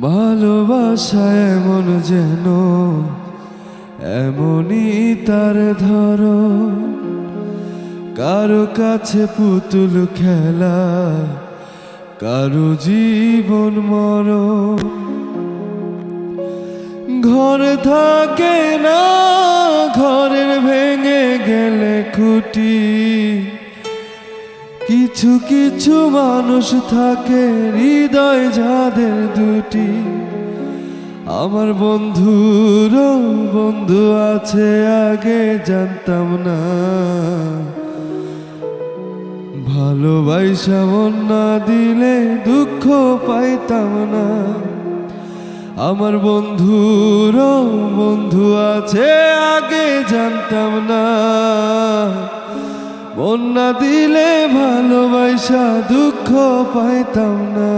ভালোবাসা এমন যেন, এমনই তার ধরো কারও কাছে পুতুল খেলা, কারও জীবন মর ঘর থাকে না, ঘরের ভেঙে গেলে খুঁটি। কিছু কিছু মানুষ থাকে হৃদয় যাদের দুটি। আমার বন্ধুর বন্ধু আছে, আগে জানতাম না। ভালোবাসা মন না দিলে দুঃখ পাইতাম না। আমার বন্ধুর বন্ধু আছে, আগে জানতাম না। না দিলে ভালোবাসা দুঃখ পাইতাম না।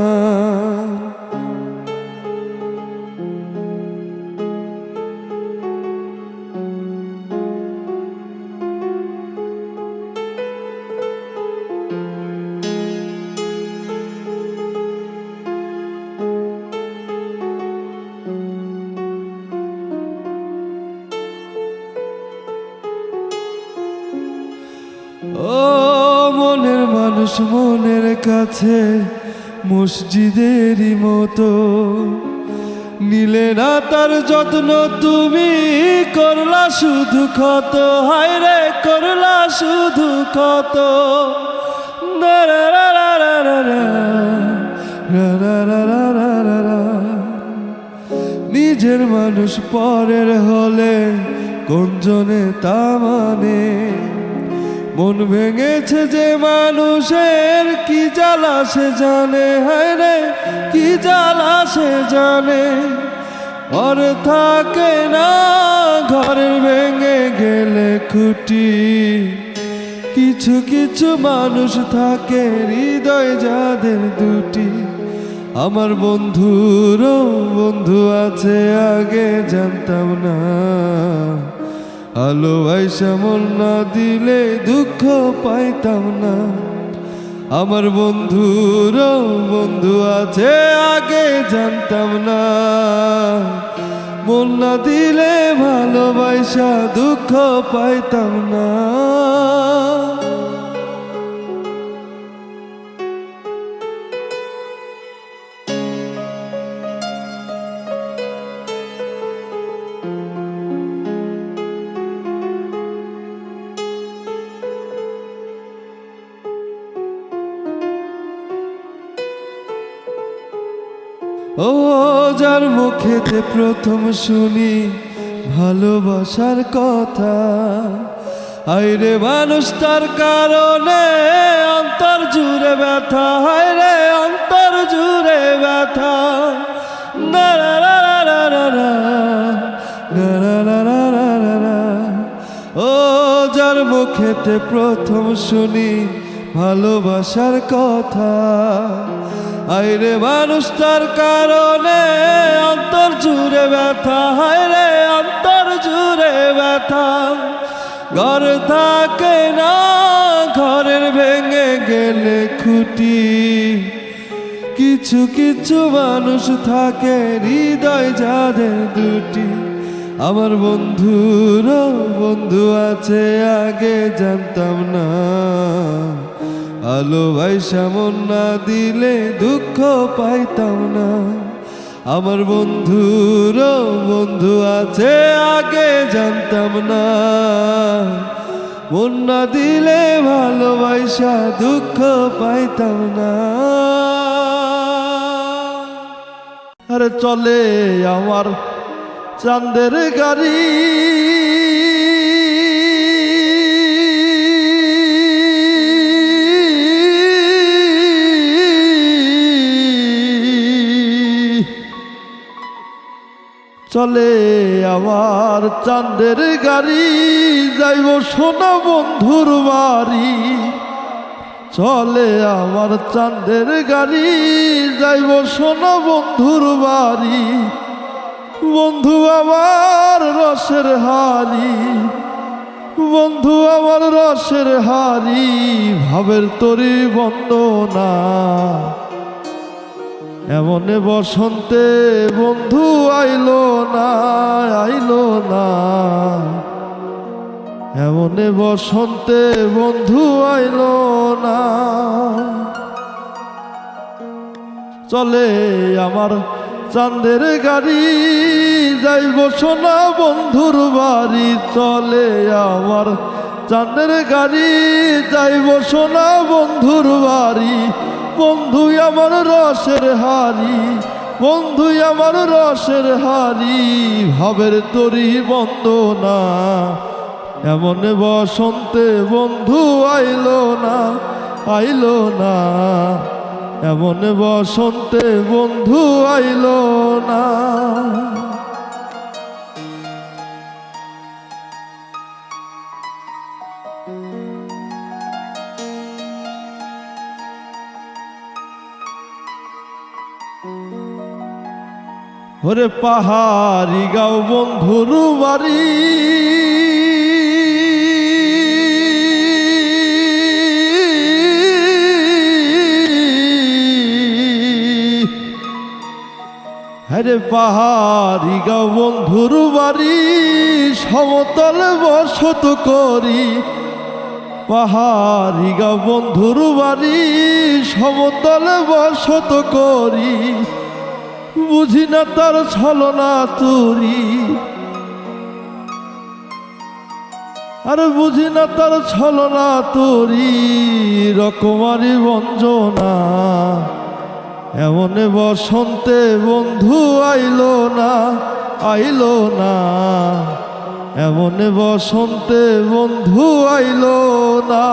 কাছে মসজিদেরই মতো নিলে না তার যত্ন তুমি করলা শুধু ক্ষত হায় রে করলা শুধু রা। নিজের মানুষ পরের হলে কোন জনে তা মানে মন ভেঙেছে যে মানুষের, কি জ্বালা সে জানে? হায় রে, কি জ্বালা সে জানে? ওর থাকে না ঘরের ভেঙে গেলে খুঁটি। কিছু কিছু মানুষ থাকে, হৃদয় যাদের দুটি। আমার বন্ধুরও বন্ধু আছে, আগে জানতাম না। আলো আইসা মন না দিলে দুঃখ পাইতাম না। আমার বন্ধুর বন্ধু আছে, আগে জানতাম না। মন না দিলে ভালোবাসা, দুঃখ পাইতাম না। মুখেতে প্রথম শুনি ভালোবাসার কথা আইরে মানুষ তার কারণে অন্তর জুড়ে ব্যথা হায় রে অন্তর জুড়ে ব্যথা। ও যার মুখেতে প্রথম শুনি ভালোবাসার কথা আইরে মানুষ তার কারণে অন্তর জুড়ে ব্যথা হায় রে অন্তর জুড়ে ব্যথা। ঘর থাকে না, ঘরের ভেঙে গেলে খুঁটি। কিছু কিছু মানুষ থাকে, হৃদয় যাদের দুটি। আমার বন্ধুর বন্ধু আছে, আগে জানতাম না। আলো ভাই সামন না দিলে দুঃখ পাইতাম না। আমার বন্ধুর বন্ধু আছে, আগে জানতাম না। মন না দিলে ভালোবাসা, দুঃখ পাইতাম না। আরে চলে আমার চাঁদের গাড়ি। চলে আমার চাঁদের গাড়ি। যাইব সোনা বন্ধুর বাড়ি। চলে আমার চাঁদের গাড়ি। যাইব সোনা বন্ধুর বাড়ি। বন্ধু আমার রসের হারি বন্ধু আমার রসের হারি ভাবের তরি বন্দনা এমন বসন্তে বন্ধু আইলো না আইলো না। এমন বসন্তে বন্ধু আইলো না। চলে আমার চাঁদের গাড়ি, যাইব সোনা বন্ধুর বাড়ি। চলে আমার চাঁদের গাড়ি, যাইব সোনা বন্ধুর বাড়ি। বন্ধু, আমার রসের হারি বন্ধু, আমার রসের হারি ভাবের তরি বন্দনা। এমন বসন্তে বন্ধু আইল না আইল না। এমন বসন্তে বন্ধু আইল না। ওরে পাহাড়ি গাও বন্ধুর বাড়ি হরে পাহাড়ি গাও বন্ধুর বাড়ি সমতল বসত করি। পাহাড়ি গাও বন্ধুর বাড়ি সমতল বসত করি। বুঝি না তার ছলনা তুরি আর বুঝি না তার ছলনা তুরি রকমারি বঞ্জনা। এমন বসন্তে বন্ধু আইল না আইল না। এমন বসন্তে বন্ধু আইল না।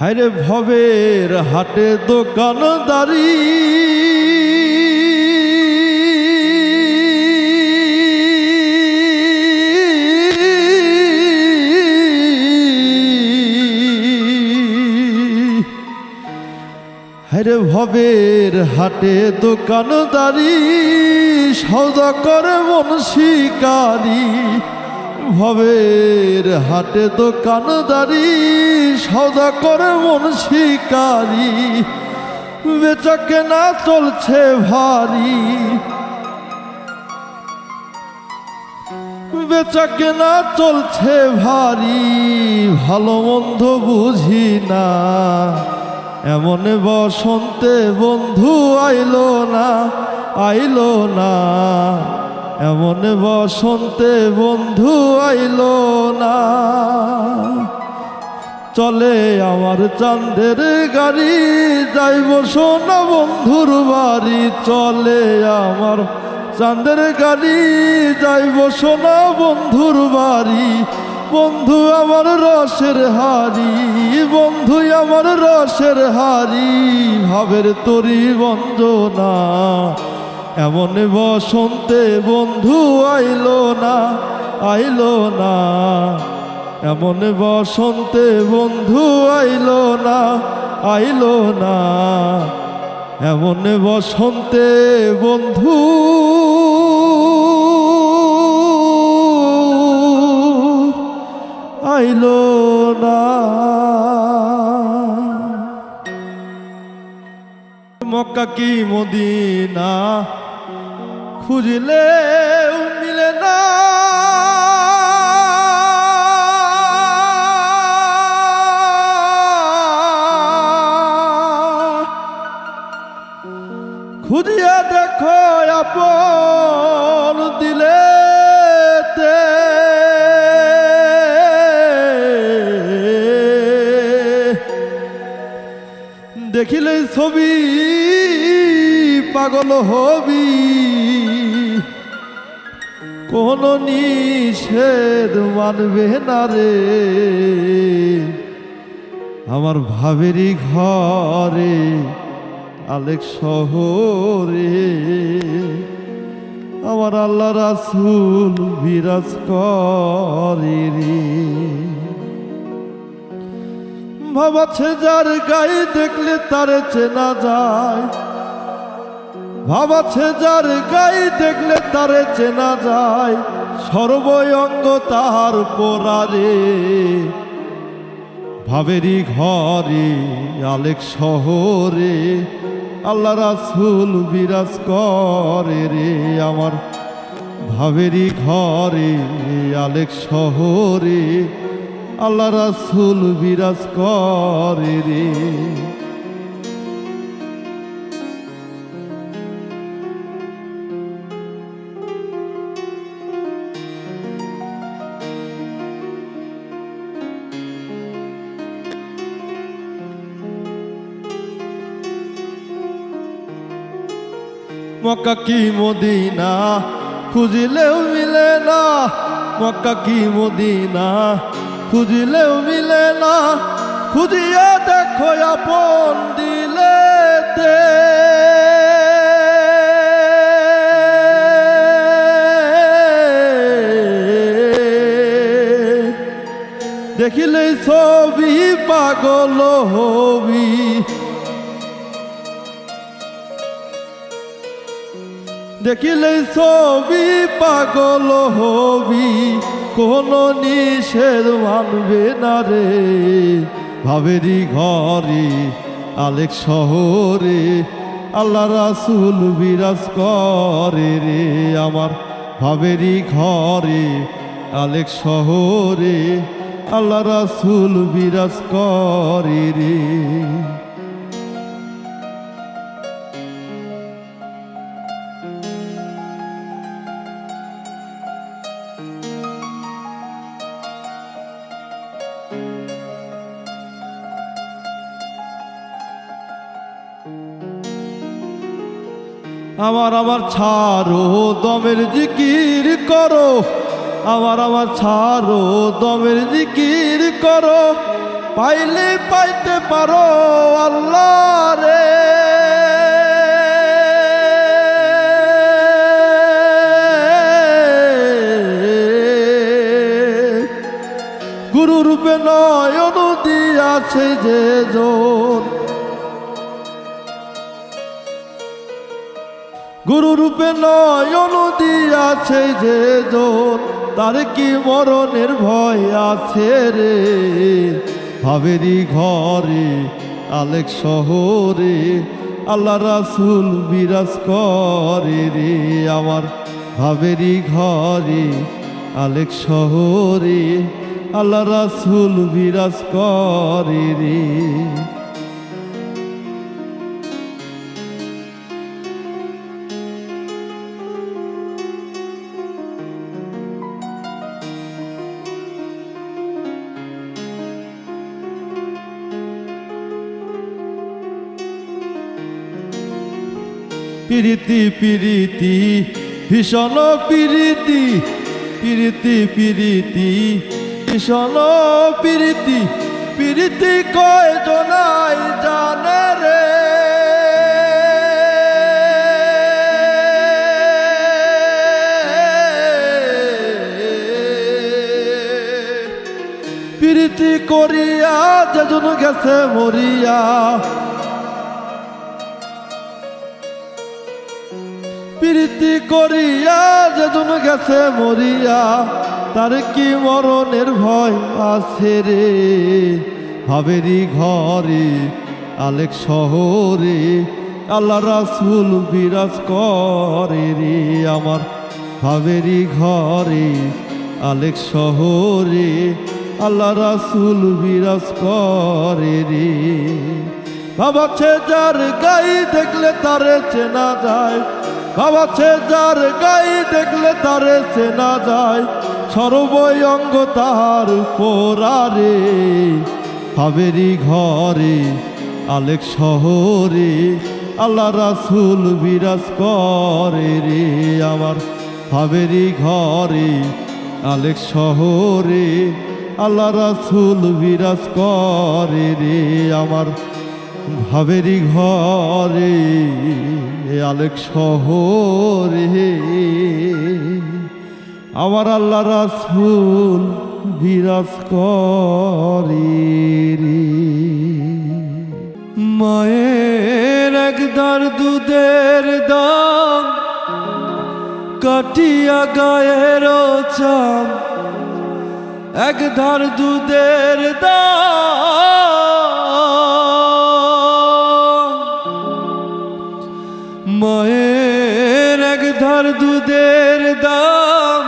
হায়রে ভবের হাটে দোকানদারি হায়রে ভবের হাটে দোকানদারি সৌদা করে মন শিকারি। ভবের হাটে দোকানদারি সৌদা করে মন শিকারি। বেচা কেনা চলছে ভারী। বেচা কেনা চলছে ভারী, ভালো মন্দ বুঝি না। এমন বসন্তে বন্ধু আইলো না আইলো না। এমন বসন্তে বন্ধু আইলো না। চলে আমার চাঁদের গাড়ি, যাইব সোনা বন্ধুর বাড়ি। চলে আমার চাঁদের গাড়ি, যাইব সোনা বন্ধুর বাড়ি। বন্ধু আমার রসের হারি বন্ধু আমার রসের হারি ভাবের তরি বঞ্জনা। এমন বসন্তে বন্ধু আইলো না আইলো না। এমন বসন্তে বন্ধু আইলো না আইলো না। এমন বসন্তে বন্ধু আইলো না। মক্কা কি মদিনা? খুঁজলে মিলে না। খুঁজিয়া দেখো আপন দিলে দেখিলে ছবি পাগল হবি? কোন নিষেধ মানবে না রে। আমার ভাবেরই ঘরে, আলেক শহরে, আমার আল্লাহ রাসুল বিরাজ করে রে। ভাবাছে যার গায়ে দেখলে তারে চেনা যায় ভাব আছে যার গাই দেখলে তারে চেনা যায় সর্বঙ্গ তাহার পোড়ারে ভাবেরই ঘরে, আলেক শহরে, আল্লাহ রাসুল বিরাজ করে রে আমার। ভাবেরই ঘরে, আলেক শহরে, আল্লাহ রাসুল বিরাজ করে রে। মক্কা কি মদিনা? খুঁজিলেও মিলে না। মক্কা কি মদিনা? খুঁজিলেও মিলে না। খুঁজিয়া দেখো আপন দিলেতে দেখিলেই ছবি পাগল হবি। দেখিলেই ছবি পাগল হবি। কোন নিষেধ মানবে না রে। ভাবেরি ঘরে, আলেক শহরে, আল্লাহ রাসুল বিরাজ করে রে আমার। ভাবেরি ঘরে, আলেক শহরে, আল্লাহ রাসুল বিরাজ করে রে। আমার আমার ছাড়ো, দমের জিকির করো। আমার আমার ছাড়ো, দমের জিকির করো। পাইলে পাইতে পারো আল্লাহ রে। গুরু রূপে নয়ন আছে যে জন গুরু রূপে আছে যে জন, তার কি মরণের ভয় আছে রে? ভাবেরি ঘরে, আলেক শহরে, আল্লাহ রাসুল বিরাজ করে রে। আমার ভাবেরি ঘরে, আলেক শহরে, আল্লাহ রাসুল বিরাজ করে রে। পিরিতি পিরিতি, ভীষণ পিরিতি পিরিতি পিরিতি, ভীষণ পিরিতি পিরিতি কয় জনাই জানে রে। প্রীতি করিয়া যেজন গেছে মরিয়া প্রীতি করিয়া যেজন গেছে মরিয়া, তার কি মরণের ভয় আছে রে? ভাবেরি ঘরে, আলেক শহরে আল্লাহ রাসুল বিরাজ করে রে আমার। ভাবেরি ঘরে, আলেক শহরে আল্লাহ রাসুল বিরাজ করে রে। ভাবাছে যার গাই দেখলে তারে চেনা যায় ভাবাছে যার গাই দেখলে তারে চেনা যায়। সর্বঙ্গ তাহার পোড়ারে হাবেরি ঘরে, আলেক শহরে, আল্লাহ রাসুল বিরাজ করে রে আমার। হাবেরি ঘরে, আলেক শহরে, আল্লাহ রাসুল বিরাজ করে রে আমার। ভাবেরি ঘরে আলেক শহরে। আমার আল্লাহ রাসুল বিরাজ করে রে। মায়ের একদার দুধের দাম, কাটিয়া গায়ের চাম। এক ধার দুধের দাম মায়ের এক ধার দুধের দাম,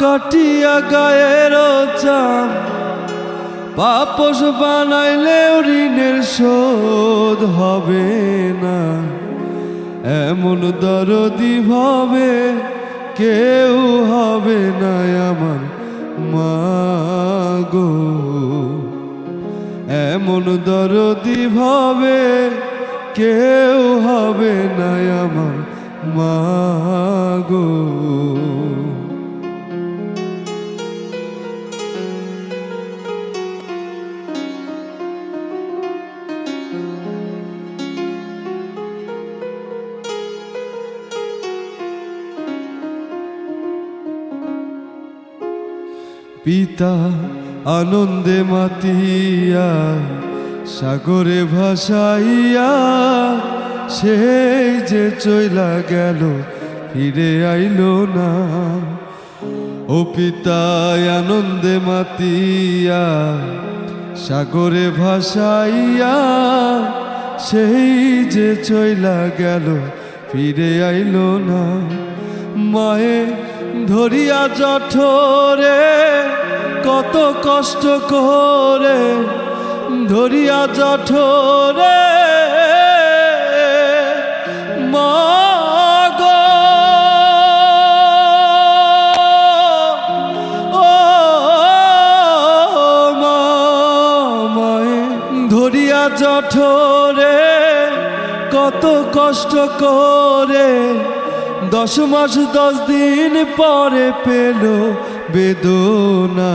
কাটিয়া গায়ের চাম। পাপস বানাইলে ঋণের শোধ হবে না। এমন দরদি ভাবে কেউ হবে না আমার মাগো এমন দরদি ভাবে কেউ হবে না আমার মাগো। পিতা আনন্দে মাতিয়া সাগরে ভাসাইয়া সেই যে চইলা গেল, ফিরে আইলো না। ও পিতা আনন্দে মাতিয়া, সাগরে ভাসাইয়া সেই যে চইলা গেল, ফিরে আইল না। মায়ে ধরিয়া জঠরে কত কষ্ট করে ধরিয়া জঠরে, মাগো। ও ধরিয়া জঠরে, কত কষ্ট করে। দশ মাস, দশ দিন পরে পেল বেদনা।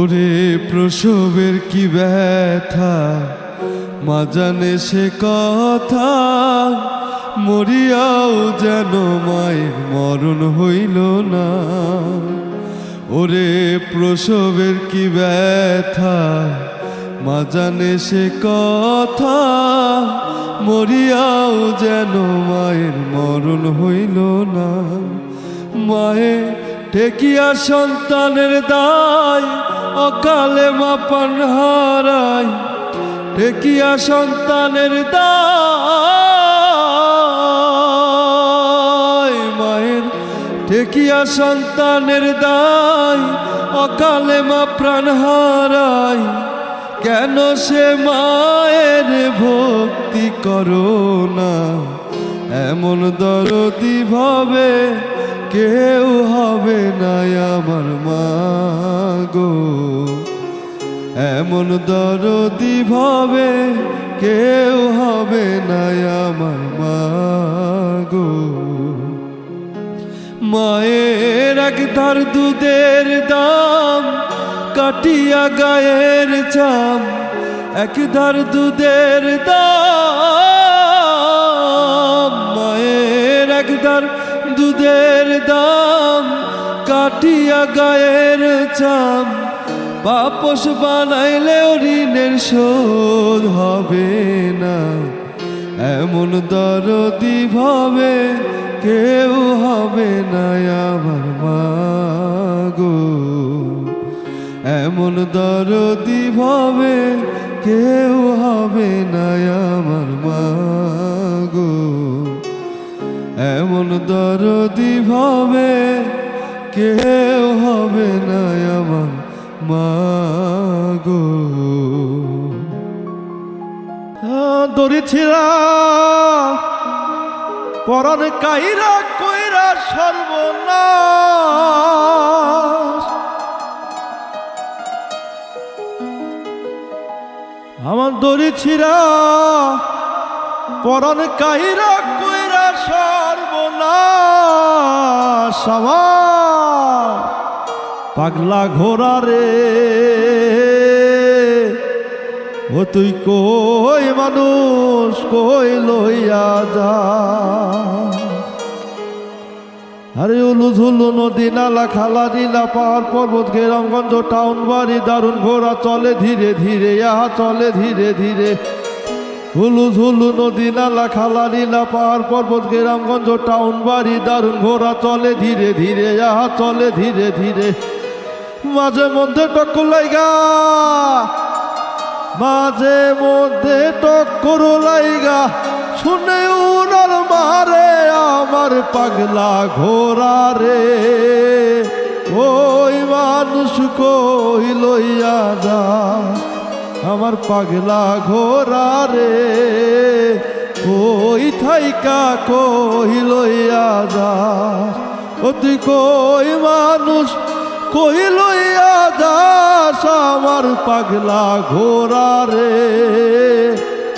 ওরে প্রসবের কি ব্যথা? মা জানে সে কথা। মরিয়াও যেন মায়ের মরণ হইল না। ওরে প্রসবের কি ব্যথা? মা জানে সে কথা। মরিয়াও যেন মায়ের মরণ হইল না। মায়ে ঠেকিয়া সন্তানের দায়, অকালে মাপান হারায় ঠেকিয়া সন্তানের দায়, মায়ের ঠেকিয়া সন্তানের দায়, অকালে মা প্রাণ হারায় কেন সে মায়ের ভক্তি করো না? এমন দরদি ভাবে কেউ হবে না আমার মা গো। এমন দরদি ভাবে কেউ হবে না আমার মা গো। মায়ের এক ধার দুধের দাম, কাটিয়া গায়ের চাম, এক ধার দুধের দাম। দাম, কাটিয়া গায়ের চাম। বাপস বানাইলেও ঋণের শোধ হবে না। এমন দরদি ভাবে কেউ হবে না আমার মাগো এমন দরদি ভাবে কেউ হবে না আমার মাগো এমন দরদি ভাবে কেউ হবে না আমার মাগো হ্যাঁ, দরিছিরা পরন কাইরা কইরা সর্বনাশ। আমার দরিছিরা পরন কাইরা আমার পাগলা ঘোড়া রে। ও তুই কই মানুষ, কই লইয়া যা। আরে উলু ঝুলু নদী নালা খালা নীলা পাহাড় পর্বত গ্রামগঞ্জ টাউন বাড়ি দারুণ ঘোড়া চলে ধীরে ধীরে, আহা চলে ধীরে ধীরে। হুলু ঝুলু নদী নালা খালা নীলা পাহাড় পর্বত গ্রামগঞ্জ টাউন বাড়ি দারুণ ঘোড়া চলে ধীরে ধীরে, আহা চলে ধীরে ধীরে। মাঝে মধ্যে টক্কর লাইগা, মাঝে মধ্যে টক্কর লাইগা, শুনে উনার মারে আমার পাগলা ঘোড়া রে। ওই মানুষ কই লইয়া যা আমার পাগলা ঘোড়া রে ওই থাইকা, কই লইয়া যা? তুই কই মানুষ, কই লইয়া যাস আমার পাগলা ঘোড়া রে?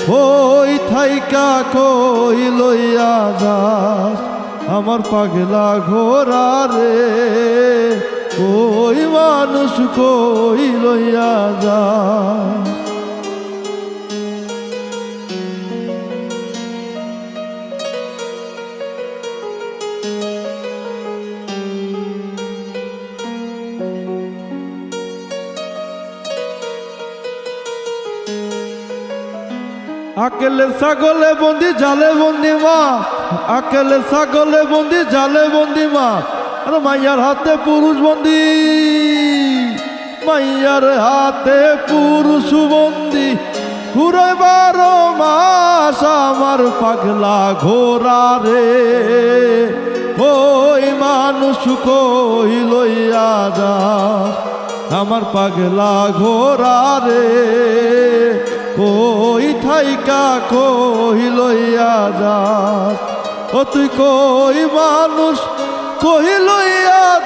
ওই থাইকা, কই লইয়া যাস আমার পাগলা ঘোড়া রে? ওই মানুষ কই লইয়া যাস আকেলে ছাগলে বন্দি, জালে বন্দি মা। আকেলে ছাগলে বন্দি, জালে বন্দি মা। আর মাইয়ার হাতে পুরুষ বন্দি। মাইয়ার হাতে পুরুষ বন্দি। ঘুরে বারো মাস আমার পাগলা ঘোরা রে। ওই মানুষ কই লইয়া যা। আমার পাগলা ঘোরা রে। কই থাইকা কই লইয়া যা। ও তুই কই মানুষ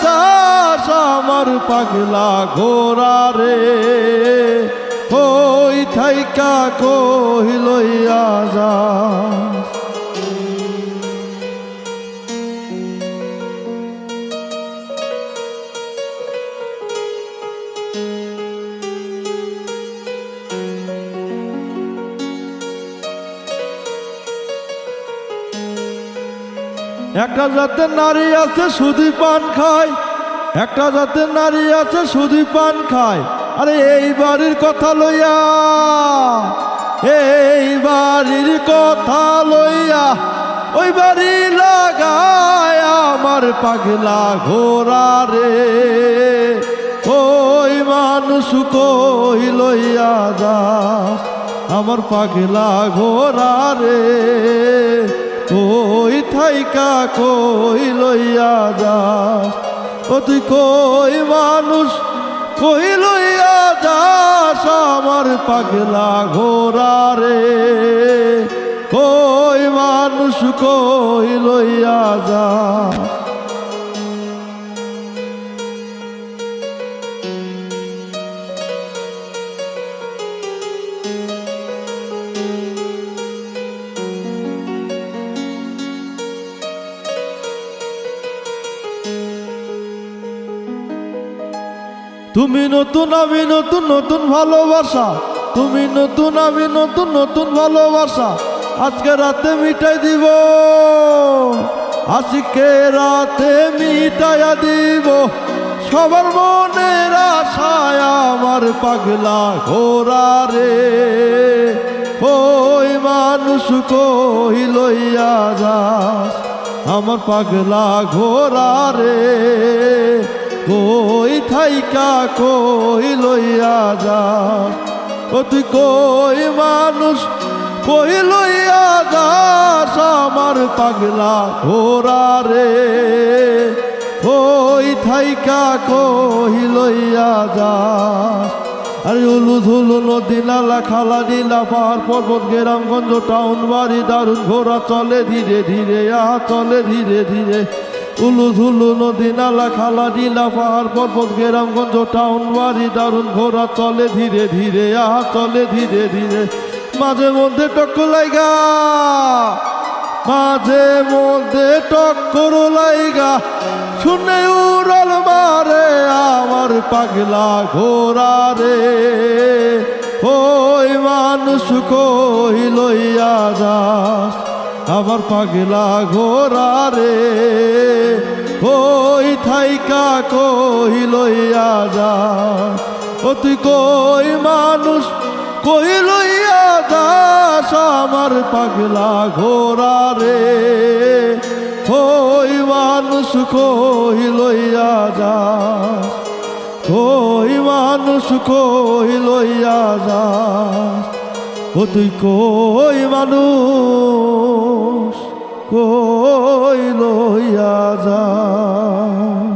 যাস আমার পাগলা ঘোরা রে। কই থাইকা কহিল লইয়া একটা জাতের নারী আছে শুধু পান খায়। একটা জাতের নারী আছে শুধু পান খায়। আরে এই বাড়ির কথা লইয়া, এই বাড়ির কথা লইয়া, ওই বাড়ি লাগায় আমার পাগলা ঘোরা রে। ওই মানুষ কই লইয়া যা, আমার পাগলা ঘোরা রে। কই থাইকা, কই লইয়া যা? ও তুই কই মানুষ, কই লইয়া যাস আমার পাগলা ঘোরা রে। কই মানুষ, কই লইয়া যা? তুমি নতুন, আমি নতুন নতুন ভালোবাসা। তুমি নতুন, আমি নতুন নতুন ভালোবাসা। আজকে রাতে মিটাই দিব। আজকে রাতে মিটাইয়া দিব। সবার মনের আশায় আমার পাগলা ঘোরা রে। ওই মানুষ কই লইয়া যাস? আমার পাগলা ঘোরা রে। কই থাইকা, কই লইয়া যা। ও তুই কই মানুষ কই লইয়া যাস আমার পাগলা ঘোরা রে। কই থাইকা, কই লইয়া যাস আরে উলু ধুলু নদী নালা, খালা নীলা, পাহাড় পর্বত, গ্রামগঞ্জ, টাউন বাড়ি, দারুণ ঘোরা চলে ধীরে ধীরে, আ চলে ধীরে ধীরে। উলু ধুলু নদী নালা খালা ডিলা পাহাড় পর্বত গ্রামগঞ্জ টাউন বাড়ি দারুণ ঘোরা চলে ধীরে ধীরে, আহা চলে ধীরে ধীরে। মাঝে মধ্যে টক্ক লাইগা, মাঝে মধ্যে টক্কর লাইগা। শুনে উড়াল মারে আমার পাগলা ঘোরা রে। ওই মানুষ কই লইয়া যাস আমার পাগলা ঘোরা রে। ওই থাইকা, কই লইয়া ও তুই কই মানুষ, কই লইয়া দাস আমার পাগলা ঘোরা রে। ওই মানুষ, কই লইয়া যাস কই মানুষ, কই লইয়া যাস ও তুই কই মানুষ? কই লইয়া যাস